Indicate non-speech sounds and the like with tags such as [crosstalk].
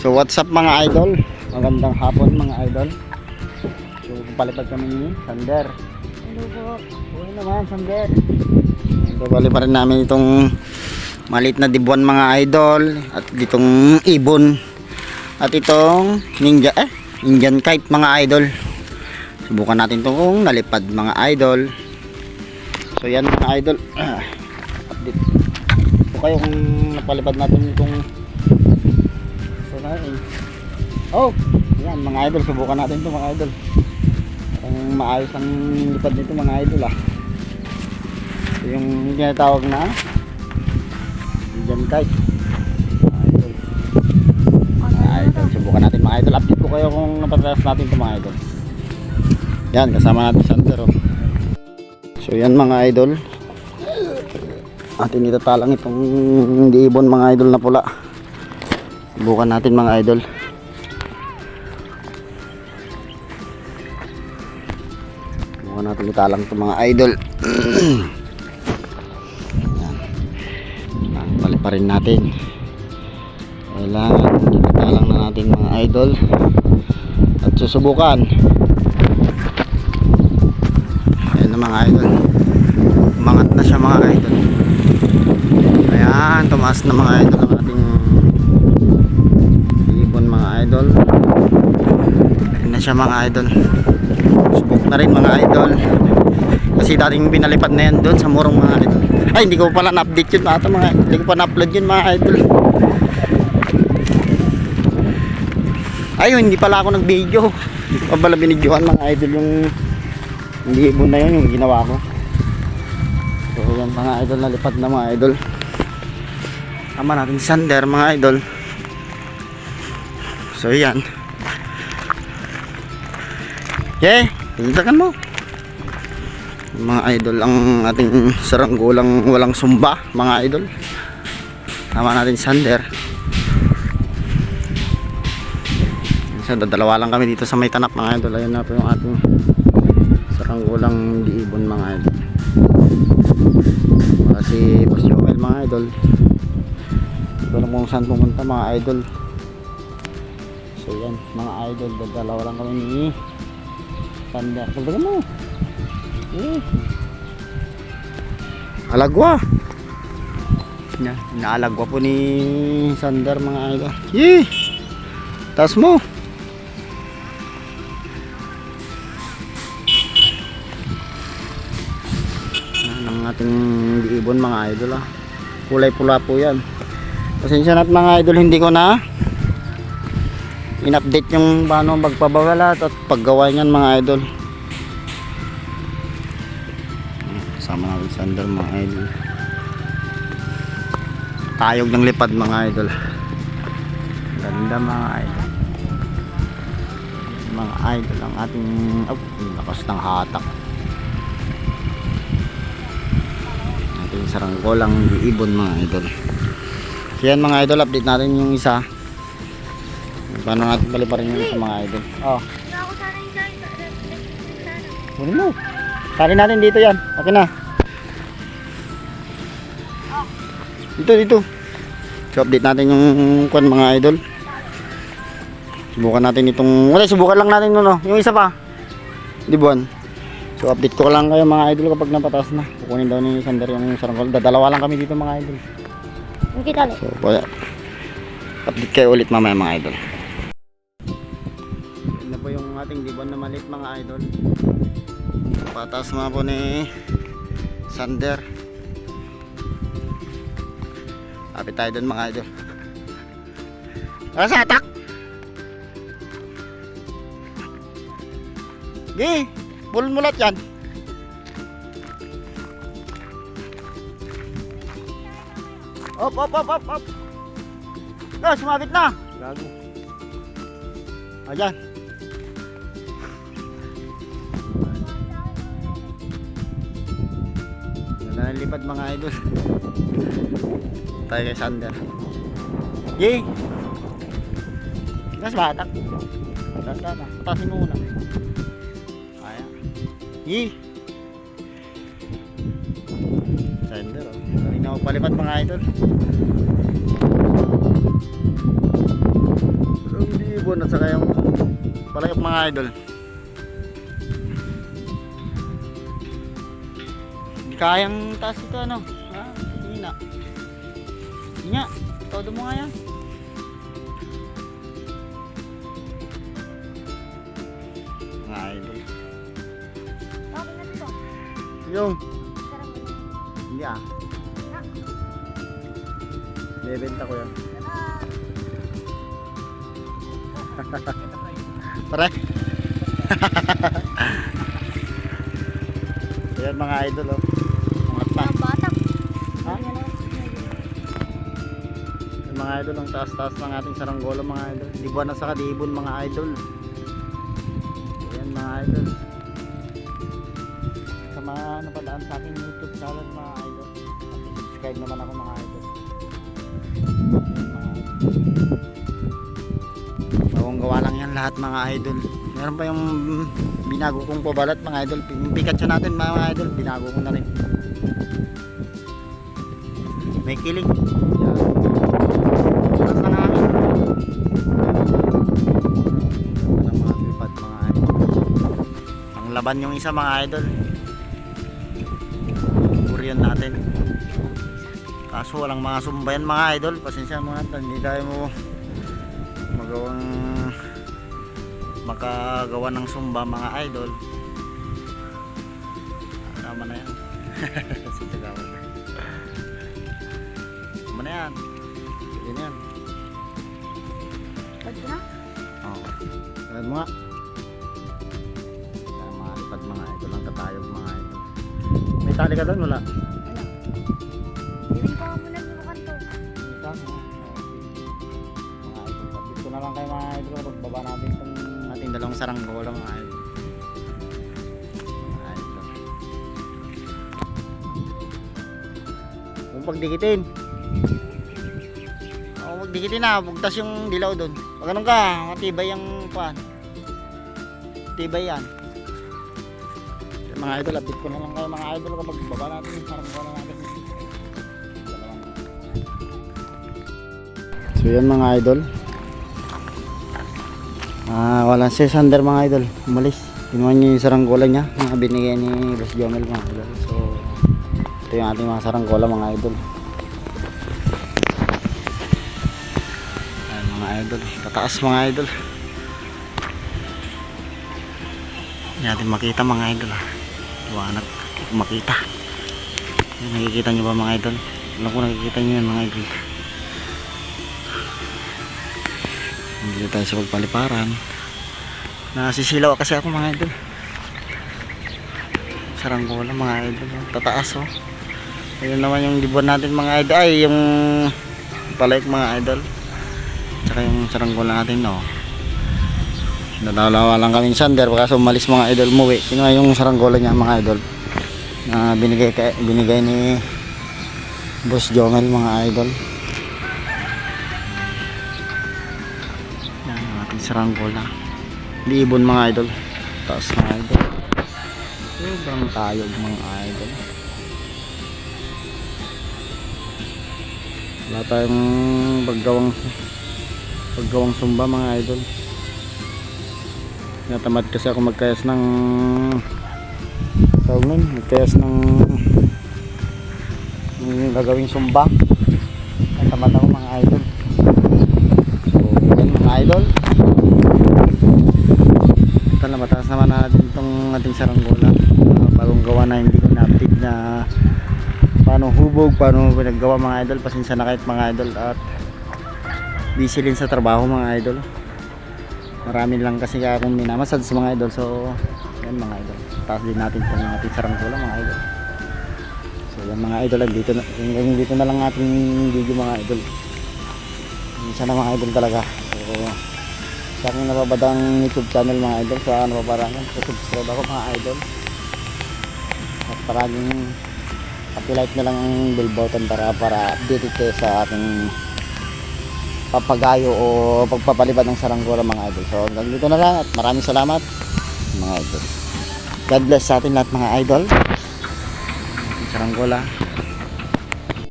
So what's up mga idol? Magandang hapon mga idol. So palipad kami ni Sander. Hello po. Uy naman Sander. So bali pa rin namin itong maliit na dibuan mga idol at ditong ibon at itong ninja eh Indian kite mga idol. Subukan natin itong nalipad mga idol. So yan mga idol. [clears throat] Update. So kayo kung napalipad natin itong Eh. Oh, yan mga idol, subukan natin 'to mga idol. Ang maayos ang lipad nito mga idol ah. Ito yung tinatawag na Indian kite. Mga idol. Mga idol, subukan natin mga idol. Update ko kayo kung napatalas natin ito mga idol. Yan, kasama natin si Sander oh. So yan mga idol. Atin itatalang itong hindi ibon mga idol na pula. Subukan natin mga idol. Subukan natin italang itong mga idol. [clears throat] yan. Ah, Bali pa rin natin. Kailangan itatalang na natin mga idol. At susubukan. Ayan mga idol. Umangat na siya mga idol. Ayan, tumaas na mga idol ang ating idol. Ayan na siya mga idol. Subok na rin mga idol. Kasi dating pinalipad na yan doon sa murong mga idol. Ay, hindi ko pala na-update yun ata mga Hindi ko pa na-upload yun mga idol. Ayun, hindi pala ako nag-video. Pa pala binidyohan mga idol yung hindi ibon na yun yung ginawa ko. So yan mga idol na lipad na mga idol. Tama natin Sander mga idol. So yan. Yeah, tindakan mo. Mga idol ang ating saranggolang walang sumba mga idol. Tama natin Sander. So dadalawa lang kami dito sa may tanap mga idol. Ayun na po yung ating saranggolang diibon mga idol. Kasi Boss Joel mga idol. Ko alam kung saan pumunta mga idol. So yan mga idol. Dadalawa lang kami ni Sander. Pagdagan mo. Eh. Alagwa. Na, naalagwa po ni Sander mga idol. Yee! Taas mo. Ang ating ibon mga idol ah. Kulay pula po yan. Pasensya na mga idol hindi ko na in-update yung paano magpabawalat at paggawa niyan mga idol. Kasama natin si Sander mga idol. Tayog ng lipad mga idol. Ganda mga idol. Mga idol ang ating oh, lakas ng hatak. Ating saranggolang ibon mga idol. So yan mga idol, update natin yung isa. Paano natin bali pa rin yung isa mga idol. Oh, sa kunin mo. Kari natin dito yan. Okay na. Dito, dito. So update natin yung kwan mga idol. Subukan natin itong... Wala, subukan lang natin no, no. Yung isa pa. Di buwan. So update ko lang kayo mga idol kapag napataas na. Kukunin daw ni Sander yung sarangkol. Dadalawa lang kami dito mga idol. Yung kita ulit. So, wala. Update kayo ulit mamaya mga idol. Na po yung ating dibon na maliit mga idol. Patas mga po ni Sander. Kapit tayo doon mga idol. Tara sa atak! Mo lahat yan. Op, op, op, op, op. No, sumabit na. Gago. Ayan. Yan na lipad mga idol. Tayo kay Sander. Yay! Nas batak. Tanda na. Patasin mo muna. Ayan. Yay! Sander oh. Kanina ako palipad mga idol. ibon at saka yung palayok mga idol. Kayang taas ito ano. Ha? Hindi na. Hindi nga. Todo mo nga yan. Mga idol. Okay na ito. Yung. Hindi ah. Bebenta ko yan. [laughs] Pare. [laughs] Ayan mga idol oh. Mga idol ang taas-taas ng ating saranggola mga idol. Dibuan na sa kadibon mga idol. Ayan mga idol. Sa mga napadaan sa aking YouTube channel mga idol. Subscribe naman ako mga idol. Bawang gawa lang yan lahat mga idol. Meron pa yung binago kong pabalat mga idol. Pikachu natin mga idol. Binago ko na rin. May kilig. Laban yung isa mga idol. Korean natin. Kaso walang mga sumbayan mga idol. Pasensya mga idol. Hindi tayo mo magawang makagawa ng sumba mga idol. Tama na yan. [laughs] Tama na. Tama na yan. Sige na yan. Pwede na? Oo. Ayan mo nga. Tali ka doon? Wala. Gawin ko muna yung kanto. Isa. Mga idol. Ko na lang kayo mga idol. Pagbaba natin itong ating dalawang saranggola mga idol. Mga idol. Huwag pagdikitin. Oo, magdikitin na. Bugtas yung dilaw doon. Pag ganun ka, matibay yung pan. Tibay yan. Mga idol, update ko na lang kayo mga idol kapag baba natin yung saranggola natin. Dalawang So yan mga idol. Ah, walang si Sander mga idol. Umalis. Kinuha niya yung saranggola niya. Mga binigay ni Boss Jomel mga idol. So ito yung ating mga saranggola mga idol. Ayan mga idol. Tataas mga idol. Hindi natin makita mga idol. ah. Ko makita. Nakikita nyo ba mga idol? Alam ko nakikita nyo yan mga idol. Hindi tayo sa pagpaliparan. Nasisilaw kasi ako mga idol. Saranggola mga idol. Tataas oh. Ayun naman yung libon natin mga idol. Ay yung palayok mga idol. Tsaka yung saranggola natin no. Nadalawa lang kaming sander kaso umalis mga idol umuwi. Kinuha yung saranggola niya mga idol. Na binigay, kay, binigay ni Boss Jomel mga idol. Yan ang ating saranggola. Di ibon mga idol. Taas mga idol. Sobrang tayog mga idol. Wala tayong paggawang paggawang sumba mga idol. Natamad kasi ako magkayas ng tawag nun, magkayas ng ng gagawing sumba. Natamad ako mga idol. So, yan mga idol. Ito na mataas naman natin itong ating saranggola. Uh, bagong gawa na hindi ko na-update na paano hubog, paano pinaggawa mga idol. Pasensya na kahit mga idol at busy din sa trabaho mga idol. Marami lang kasi akong minamasad sa mga idol. So, yan mga idol. Taas din natin itong ating saranggola mga idol. So, yan mga idol. Dito na, dito na lang ating video mga idol. Minsan na mga idol talaga. So, sa aking nababadang YouTube channel mga idol sa nababarangan. So, subscribe ako mga idol. At paraging pakilike na lang ang bell button para para updated kayo sa ating papagayo o pagpapalipad ng saranggola mga idol. So hanggang dito na lang at maraming salamat mga idol. God bless sa atin lahat mga idol. Saranggola.